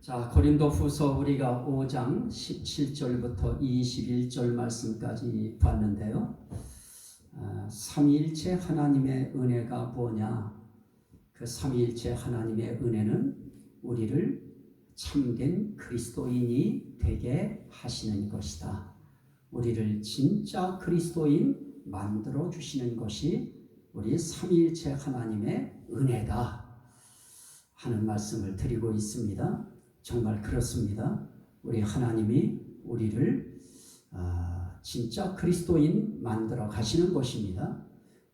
자, 고린도 후서 우리가 5장 17절부터 21절 말씀까지 봤는데요. 아, 삼위일체 하나님의 은혜가 뭐냐? 그 삼위일체 하나님의 은혜는 우리를 참된 그리스도인이 되게 하시는 것이다. 우리를 진짜 그리스도인 만들어 주시는 것이 우리 삼위일체 하나님의 은혜다. 하는 말씀을 드리고 있습니다. 정말 그렇습니다. 우리 하나님이 우리를 아, 진짜 그리스도인 만들어 가시는 것입니다.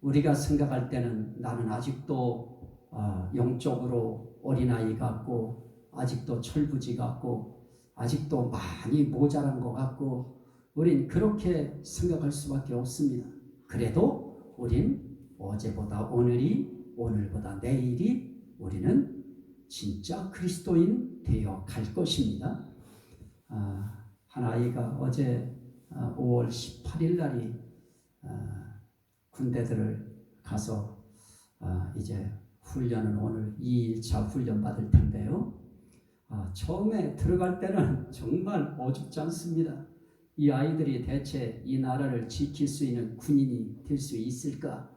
우리가 생각할 때는 나는 아직도 아, 영적으로 어린아이 같고 아직도 철부지 같고 아직도 많이 모자란 것 같고 우린 그렇게 생각할 수밖에 없습니다. 그래도 우린 어제보다 오늘이 오늘보다 내일이 우리는 진짜 그리스도인 되어 갈 것입니다. 아, 한 아이가 어제 아, 5월 18일 날이 아, 군대들을 가서 아, 이제 훈련은 오늘 2일차 훈련 받을 텐데요. 아, 처음에 들어갈 때는 정말 어줍지 않습니다. 이 아이들이 대체 이 나라를 지킬 수 있는 군인이 될 수 있을까?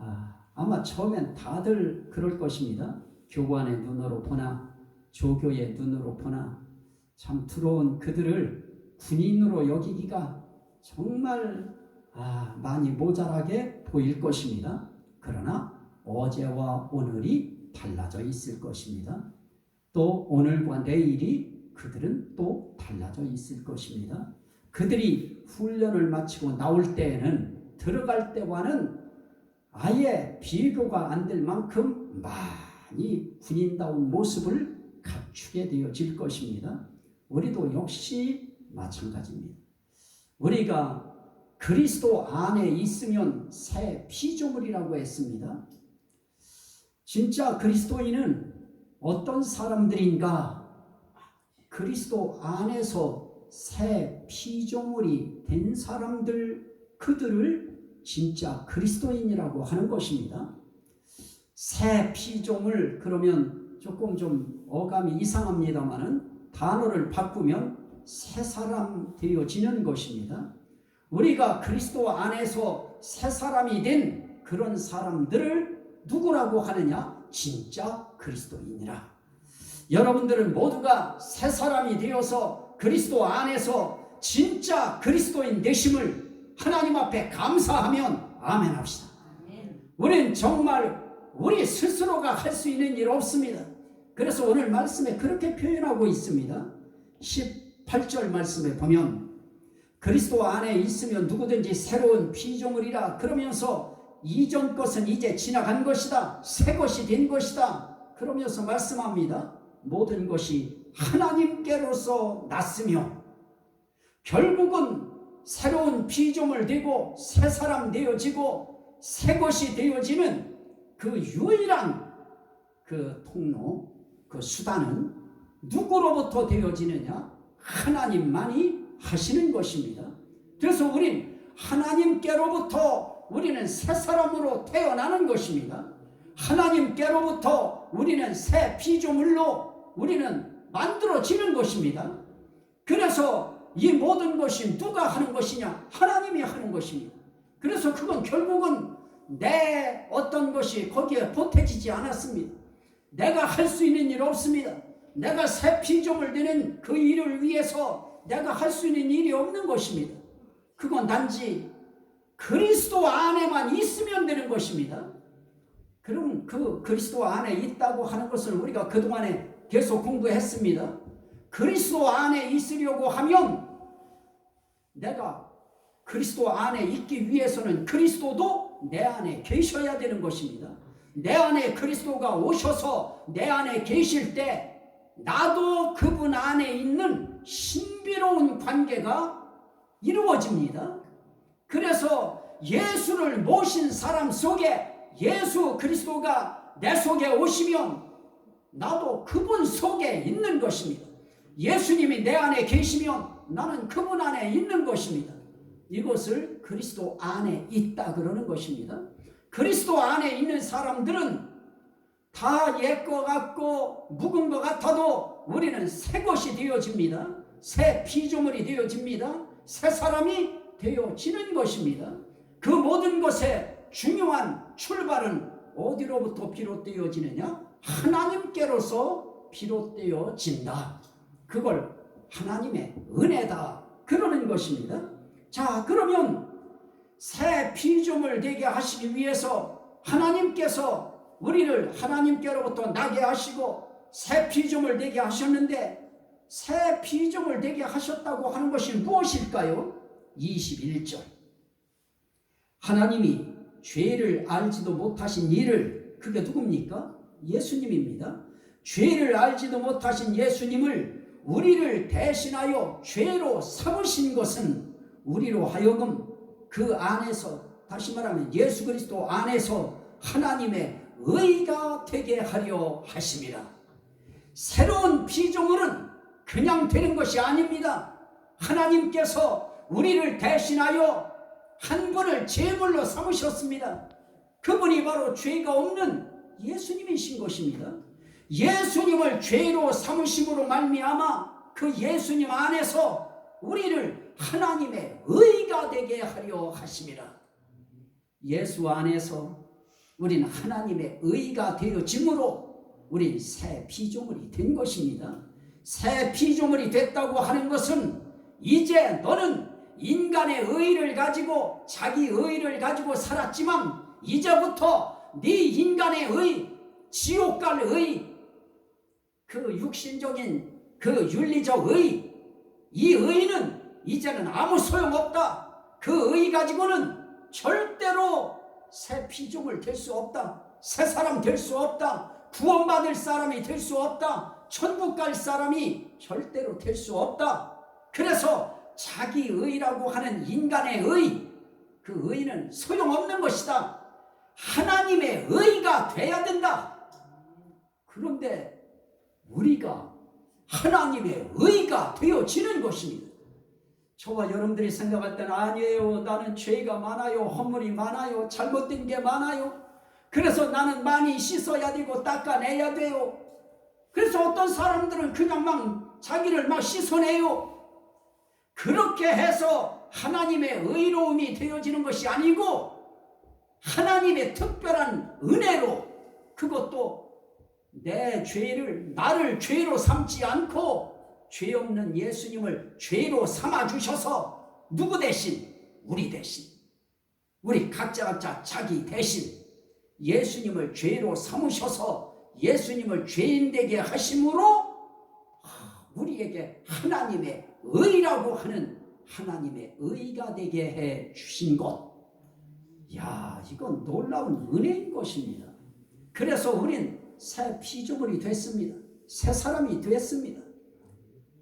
아, 아마 처음엔 다들 그럴 것입니다. 교관의 눈으로 보나 조교의 눈으로 보나 참 들어온 그들을 군인으로 여기기가 정말 아, 많이 모자라게 보일 것입니다. 그러나 어제와 오늘이 달라져 있을 것입니다. 또 오늘과 내일이 그들은 또 달라져 있을 것입니다. 그들이 훈련을 마치고 나올 때에는 들어갈 때와는 아예 비교가 안 될 만큼 많이 군인다운 모습을 갖추게 되어질 것입니다. 우리도 역시 마찬가지입니다. 우리가 그리스도 안에 있으면 새 피조물이라고 했습니다. 진짜 그리스도인은 어떤 사람들인가? 그리스도 안에서 새 피조물이 된 사람들, 그들을 진짜 그리스도인이라고 하는 것입니다. 새 피조물, 그러면 조금 좀 어감이 이상합니다만은 단어를 바꾸면 새 사람 되어지는 것입니다. 우리가 그리스도 안에서 새 사람이 된 그런 사람들을 누구라고 하느냐? 진짜 그리스도인이라. 여러분들은 모두가 새 사람이 되어서 그리스도 안에서 진짜 그리스도인 되심을 하나님 앞에 감사하면 아멘 합시다. 우리는 정말 우리 스스로가 할 수 있는 일 없습니다. 그래서 오늘 말씀에 그렇게 표현하고 있습니다. 18절 말씀에 보면 그리스도 안에 있으면 누구든지 새로운 피조물이라 그러면서 이전 것은 이제 지나간 것이다. 새 것이 된 것이다. 그러면서 말씀합니다. 모든 것이 하나님께로서 났으며 결국은 새로운 피조물 되고 새 사람 되어지고 새 것이 되어지는 그 유일한 그 통로, 그 수단은 누구로부터 되어지느냐? 하나님만이 하시는 것입니다. 그래서 우린 하나님께로부터 우리는 새 사람으로 태어나는 것입니다. 하나님께로부터 우리는 새 피조물로 우리는 만들어지는 것입니다. 그래서 이 모든 것이 누가 하는 것이냐? 하나님이 하는 것입니다. 그래서 그건 결국은 내 어떤 것이 거기에 보태지지 않았습니다. 내가 할 수 있는 일 없습니다. 내가 새 피조물 되는 그 일을 위해서 내가 할 수 있는 일이 없는 것입니다. 그건 단지 그리스도 안에만 있으면 되는 것입니다. 그럼 그 그리스도 안에 있다고 하는 것을 우리가 그동안에 계속 공부했습니다. 그리스도 안에 있으려고 하면 내가 그리스도 안에 있기 위해서는 그리스도도 내 안에 계셔야 되는 것입니다. 내 안에 그리스도가 오셔서 내 안에 계실 때 나도 그분 안에 있는 신비로운 관계가 이루어집니다. 그래서 예수를 모신 사람 속에 예수 그리스도가 내 속에 오시면 나도 그분 속에 있는 것입니다. 예수님이 내 안에 계시면 나는 그분 안에 있는 것입니다. 이것을 그리스도 안에 있다 그러는 것입니다. 그리스도 안에 있는 사람들은 다 옛 것 같고 묵은 것 같아도 우리는 새 것이 되어집니다. 새 피조물이 되어집니다. 새 사람이 되어지는 것입니다. 그 모든 것의 중요한 출발은 어디로부터 비롯되어지느냐? 하나님께로서 비롯되어진다. 그걸 하나님의 은혜다. 그러는 것입니다. 자, 그러면 새 피조물 되게 하시기 위해서 하나님께서 우리를 하나님께로부터 나게 하시고 새 피조물 되게 하셨는데 새 피조물 되게 하셨다고 하는 것이 무엇일까요? 21절. 하나님이 죄를 알지도 못하신 이를 그게 누굽니까? 예수님입니다. 죄를 알지도 못하신 예수님을 우리를 대신하여 죄로 삼으신 것은 우리로 하여금 그 안에서 다시 말하면 예수 그리스도 안에서 하나님의 의가 되게 하려 하심이라. 새로운 피조물은 그냥 되는 것이 아닙니다. 하나님께서 우리를 대신하여 한 분을 제물로 삼으셨습니다. 그분이 바로 죄가 없는 예수님이신 것입니다. 예수님을 죄로 삼으심으로 말미암아 그 예수님 안에서 우리를 하나님의 의가 되게 하려 하심이라. 예수 안에서 우리는 하나님의 의가 되어짐으로 우린 새 피조물이 된 것입니다. 새 피조물이 됐다고 하는 것은 이제 너는 인간의 의를 가지고 자기 의를 가지고 살았지만 이제부터 네 인간의 의, 지옥 갈 의, 그 육신적인 그 윤리적 의, 이 의는 이제는 아무 소용없다. 그 의 가지고는 절대로 새 피조물 될 수 없다. 새 사람 될 수 없다. 구원받을 사람이 될 수 없다. 천국 갈 사람이 절대로 될 수 없다. 그래서 자기 의라고 하는 인간의 의, 그 의는 소용없는 것이다. 하나님의 의가 돼야 된다. 그런데 우리가 하나님의 의가 되어지는 것입니다. 저와 여러분들이 생각할 때는 아니에요. 나는 죄가 많아요. 허물이 많아요. 잘못된 게 많아요. 그래서 나는 많이 씻어야 되고 닦아내야 돼요. 그래서 어떤 사람들은 그냥 막 자기를 막 씻어내요. 그렇게 해서 하나님의 의로움이 되어지는 것이 아니고 하나님의 특별한 은혜로 그것도 내 죄를 나를 죄로 삼지 않고 죄 없는 예수님을 죄로 삼아 주셔서 누구 대신 우리 대신 우리 각자 각자 자기 대신 예수님을 죄로 삼으셔서 예수님을 죄인 되게 하심으로 우리에게 하나님의 의라고 하는 하나님의 의가 되게 해 주신 것. 야, 이건 놀라운 은혜인 것입니다. 그래서 우린 새 피조물이 됐습니다. 새 사람이 됐습니다.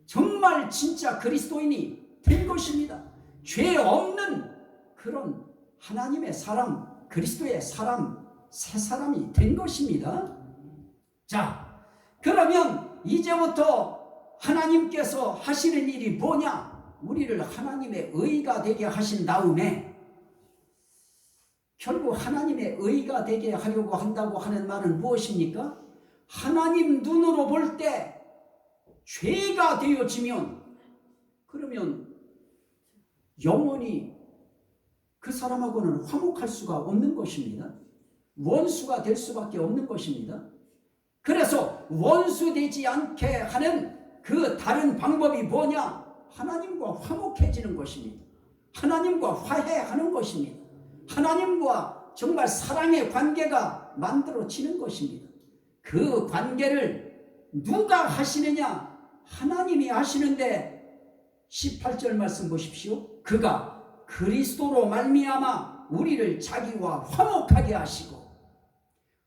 정말 진짜 그리스도인이 된 것입니다. 죄 없는 그런 하나님의 사람, 그리스도의 사람, 새 사람이 된 것입니다. 자, 그러면 이제부터 하나님께서 하시는 일이 뭐냐? 우리를 하나님의 의가 되게 하신 다음에 결국 하나님의 의가 되게 하려고 한다고 하는 말은 무엇입니까? 하나님 눈으로 볼 때 죄가 되어지면 그러면 영원히 그 사람하고는 화목할 수가 없는 것입니다. 원수가 될 수밖에 없는 것입니다. 그래서 원수 되지 않게 하는 그 다른 방법이 뭐냐? 하나님과 화목해지는 것입니다. 하나님과 화해하는 것입니다. 하나님과 정말 사랑의 관계가 만들어지는 것입니다. 그 관계를 누가 하시느냐? 하나님이 하시는데 18절 말씀 보십시오. 그가 그리스도로 말미암아 우리를 자기와 화목하게 하시고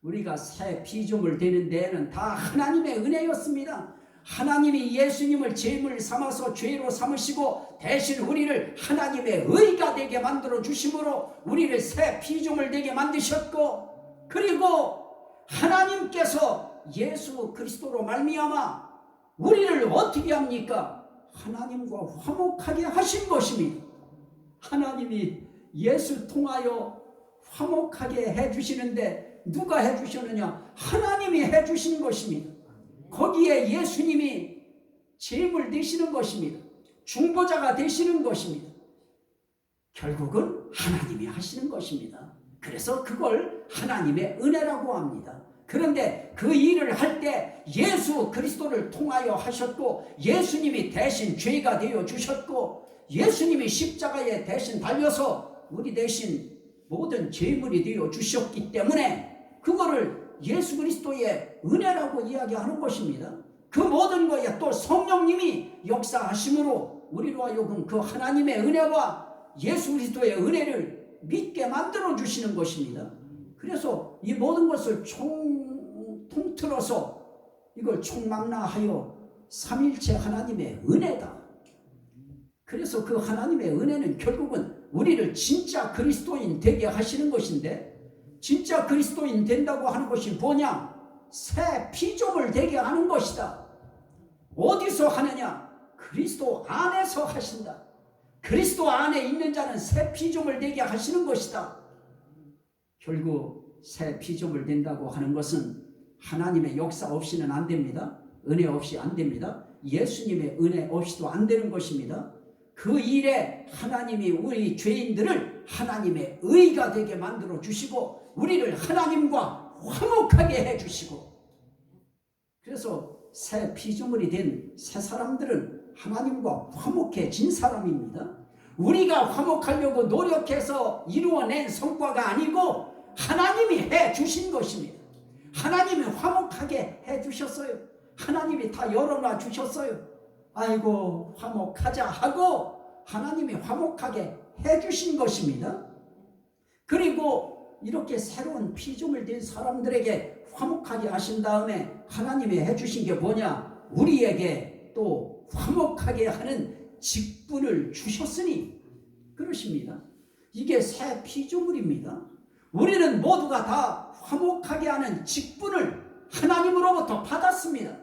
우리가 새 피조물 되는 데에는 다 하나님의 은혜였습니다. 하나님이 예수님을 제물 삼아서 죄로 삼으시고 대신 우리를 하나님의 의가 되게 만들어 주심으로 우리를 새 피조물 되게 만드셨고 그리고 하나님께서 예수 그리스도로 말미암아 우리를 어떻게 합니까? 하나님과 화목하게 하신 것입니다. 하나님이 예수 통하여 화목하게 해 주시는데 누가 해 주셨느냐? 하나님이 해 주신 것입니다. 거기에 예수님이 제물 되시는 것입니다. 중보자가 되시는 것입니다. 결국은 하나님이 하시는 것입니다. 그래서 그걸 하나님의 은혜라고 합니다. 그런데 그 일을 할 때 예수 그리스도를 통하여 하셨고 예수님이 대신 죄가 되어 주셨고 예수님이 십자가에 대신 달려서 우리 대신 모든 죄물이 되어 주셨기 때문에 그거를 예수 그리스도의 은혜라고 이야기하는 것입니다. 그 모든 거에 또 성령님이 역사하심으로 우리로 하여금 그 하나님의 은혜와 예수 그리스도의 은혜를 믿게 만들어 주시는 것입니다. 그래서 이 모든 것을 총 통틀어서 이걸 총망라하여 삼일체 하나님의 은혜다. 그래서 그 하나님의 은혜는 결국은 우리를 진짜 그리스도인 되게 하시는 것인데 진짜 그리스도인 된다고 하는 것이 뭐냐? 새 피조물 되게 하는 것이다. 어디서 하느냐? 그리스도 안에서 하신다. 그리스도 안에 있는 자는 새 피조물 되게 하시는 것이다. 결국 새 피조물 된다고 하는 것은 하나님의 역사 없이는 안 됩니다. 은혜 없이 안 됩니다. 예수님의 은혜 없이도 안 되는 것입니다. 그 일에 하나님이 우리 죄인들을 하나님의 의가 되게 만들어 주시고 우리를 하나님과 화목하게 해 주시고 그래서 새 피조물이 된 새 사람들은 하나님과 화목해진 사람입니다. 우리가 화목하려고 노력해서 이루어낸 성과가 아니고 하나님이 해 주신 것입니다. 하나님이 화목하게 해 주셨어요. 하나님이 다 열어놔 주셨어요. 아이고 화목하자 하고 하나님이 화목하게 해 주신 것입니다. 그리고 이렇게 새로운 피조물 된 사람들에게 화목하게 하신 다음에 하나님이 해 주신 게 뭐냐? 우리에게 또 화목하게 하는 직분을 주셨으니 그러십니다. 이게 새 피조물입니다. 우리는 모두가 다 화목하게 하는 직분을 하나님으로부터 받았습니다.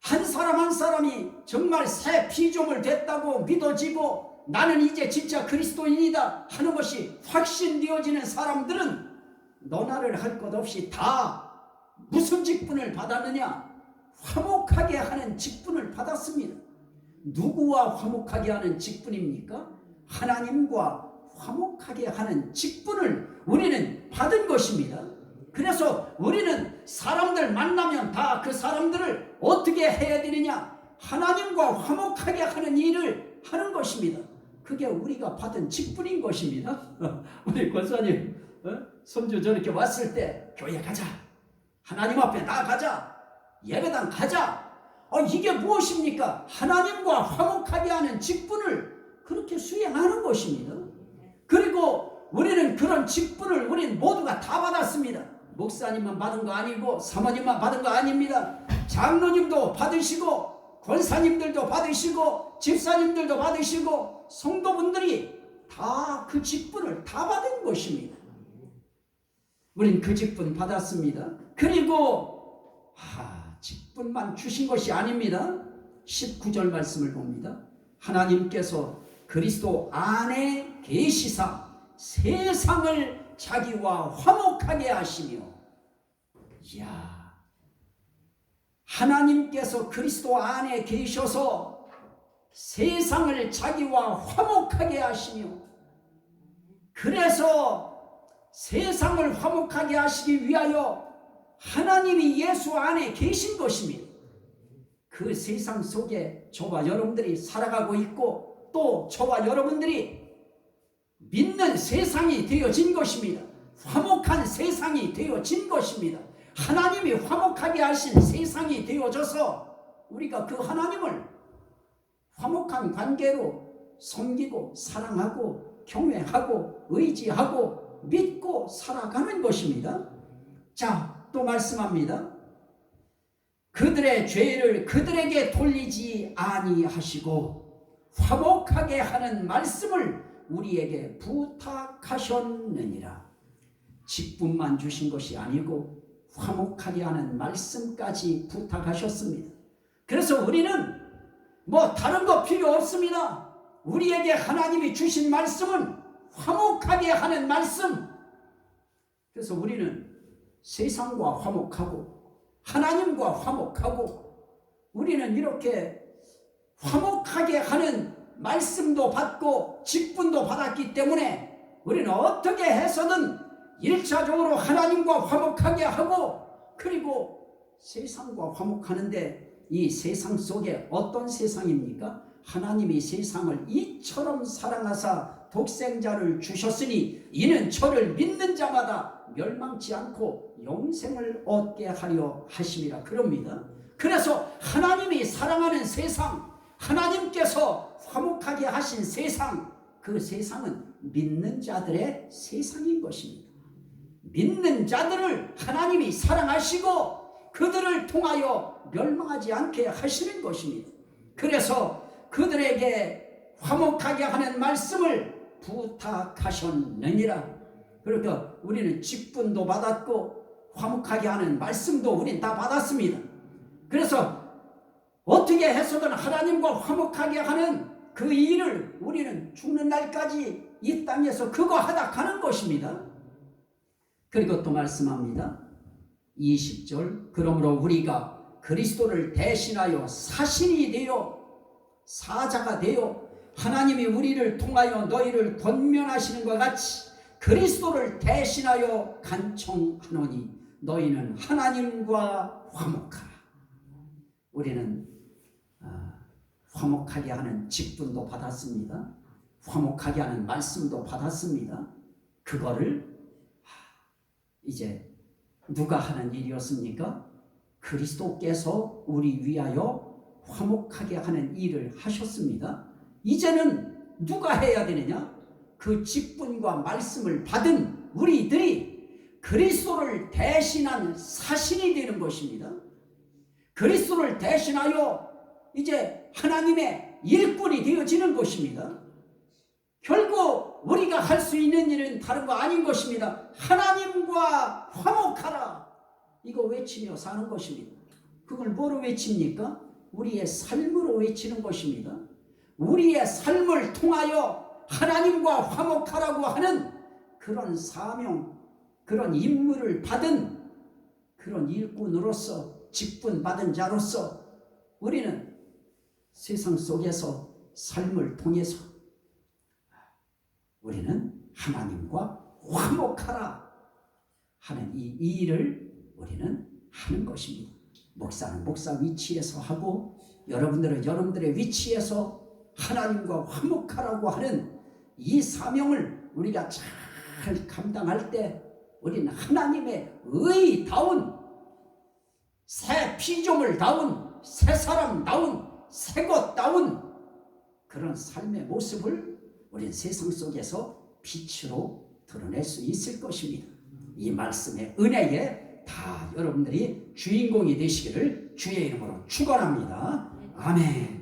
한 사람 한 사람이 정말 새 피조물 됐다고 믿어지고 나는 이제 진짜 그리스도인이다 하는 것이 확신되어지는 사람들은 너나를 할 것 없이 다 무슨 직분을 받았느냐? 화목하게 하는 직분을 받았습니다. 누구와 화목하게 하는 직분입니까? 하나님과 화목하게 하는 직분을 우리는 받은 것입니다. 그래서 우리는 사람들 만나면 다 그 사람들을 어떻게 해야 되느냐? 하나님과 화목하게 하는 일을 하는 것입니다. 그게 우리가 받은 직분인 것입니다. 우리 권사님, 어? 손주 저렇게 왔을 때 교회 가자. 하나님 앞에 나가자. 예배당 가자. 어, 이게 무엇입니까? 하나님과 화목하게 하는 직분을 그렇게 수행하는 것입니다. 그리고 우리는 그런 직분을 우리는 모두가 다 받았습니다. 목사님만 받은 거 아니고 사모님만 받은 거 아닙니다. 장로님도 받으시고 권사님들도 받으시고 집사님들도 받으시고 성도분들이 다 그 직분을 다 받은 것입니다. 우린 그 직분 받았습니다. 그리고 하, 직분만 주신 것이 아닙니다. 19절 말씀을 봅니다. 하나님께서 그리스도 안에 계시사 세상을 자기와 화목하게 하시며 이야 하나님께서 그리스도 안에 계셔서 세상을 자기와 화목하게 하시며 그래서 세상을 화목하게 하시기 위하여 하나님이 예수 안에 계신 것입니다. 그 세상 속에 저와 여러분들이 살아가고 있고 또 저와 여러분들이 믿는 세상이 되어진 것입니다. 화목한 세상이 되어진 것입니다. 하나님이 화목하게 하신 세상이 되어져서 우리가 그 하나님을 화목한 관계로 섬기고 사랑하고 경외하고 의지하고 믿고 살아가는 것입니다. 자, 또 말씀합니다. 그들의 죄를 그들에게 돌리지 아니하시고 화목하게 하는 말씀을 우리에게 부탁하셨느니라. 직분만 주신 것이 아니고 화목하게 하는 말씀까지 부탁하셨습니다. 그래서 우리는 뭐 다른 거 필요 없습니다. 우리에게 하나님이 주신 말씀은 화목하게 하는 말씀. 그래서 우리는 세상과 화목하고 하나님과 화목하고 우리는 이렇게 화목하게 하는 말씀도 받고 직분도 받았기 때문에 우리는 어떻게 해서든 일차적으로 하나님과 화목하게 하고 그리고 세상과 화목하는데 이 세상 속에 어떤 세상입니까? 하나님이 세상을 이처럼 사랑하사 독생자를 주셨으니 이는 저를 믿는 자마다 멸망치 않고 영생을 얻게 하려 하심이라 그럽니다. 그래서 하나님이 사랑하는 세상, 하나님께서 화목하게 하신 세상, 그 세상은 믿는 자들의 세상인 것입니다. 믿는 자들을 하나님이 사랑하시고 그들을 통하여 멸망하지 않게 하시는 것입니다. 그래서 그들에게 화목하게 하는 말씀을 부탁하셨느니라. 그러니까 우리는 직분도 받았고 화목하게 하는 말씀도 우린 다 받았습니다. 그래서 어떻게 해서든 하나님과 화목하게 하는 그 일을 우리는 죽는 날까지 이 땅에서 그거 하다 가는 것입니다. 그리고 또 말씀합니다. 20절 그러므로 우리가 그리스도를 대신하여 사신이 되어 사자가 되어 하나님이 우리를 통하여 너희를 권면하시는 것 같이 그리스도를 대신하여 간청하노니 너희는 하나님과 화목하라. 우리는 아, 화목하게 하는 직분도 받았습니다. 화목하게 하는 말씀도 받았습니다. 그거를 이제 누가 하는 일이었습니까? 그리스도께서 우리 위하여 화목하게 하는 일을 하셨습니다. 이제는 누가 해야 되느냐? 그 직분과 말씀을 받은 우리들이 그리스도를 대신한 사신이 되는 것입니다. 그리스도를 대신하여 이제 하나님의 일꾼이 되어지는 것입니다. 결국 우리가 할 수 있는 일은 다른 거 아닌 것입니다. 하나님과 화목하라. 이거 외치며 사는 것입니다. 그걸 뭐로 외칩니까? 우리의 삶으로 외치는 것입니다. 우리의 삶을 통하여 하나님과 화목하라고 하는 그런 사명, 그런 임무를 받은 그런 일꾼으로서 직분 받은 자로서 우리는 세상 속에서 삶을 통해서 우리는 하나님과 화목하라 하는 이 일을 우리는 하는 것입니다. 목사는 목사 위치에서 하고 여러분들은 여러분들의 위치에서 하나님과 화목하라고 하는 이 사명을 우리가 잘 감당할 때 우리는 하나님의 의다운 새 피조물 다운 새 사람 다운 새 것 다운 그런 삶의 모습을 우리는 세상 속에서 빛으로 드러낼 수 있을 것입니다. 이 말씀의 은혜에 다 여러분들이 주인공이 되시기를 주의 이름으로 축원합니다. 아멘.